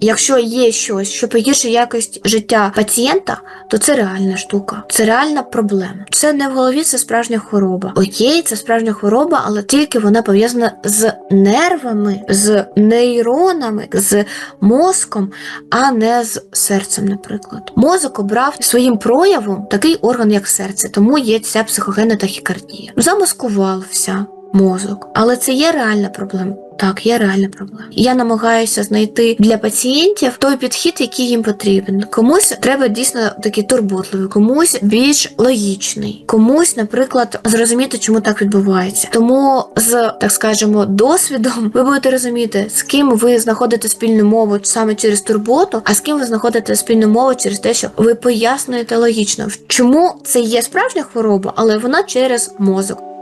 Якщо є щось, що погіршує якість життя пацієнта, то це реальна штука, це реальна проблема. Це не в голові, це справжня хвороба. Окей, це справжня хвороба, але тільки вона пов'язана з нервами, з нейронами, з мозком, а не з серцем, наприклад. Мозок обрав своїм проявом такий орган, як серце, тому є ця психогенна тахікардія. Замаскувався мозок, але це є реальна проблема. Так, є реальна проблема. Я намагаюся знайти для пацієнтів той підхід, який їм потрібен. Комусь треба дійсно такий турботливий, комусь більш логічний, комусь, наприклад, зрозуміти, чому так відбувається. Тому з так скажемо досвідом ви будете розуміти, з ким ви знаходите спільну мову саме через турботу, а з ким ви знаходите спільну мову через те, що ви пояснюєте логічно, чому це є справжня хвороба, але вона через мозок.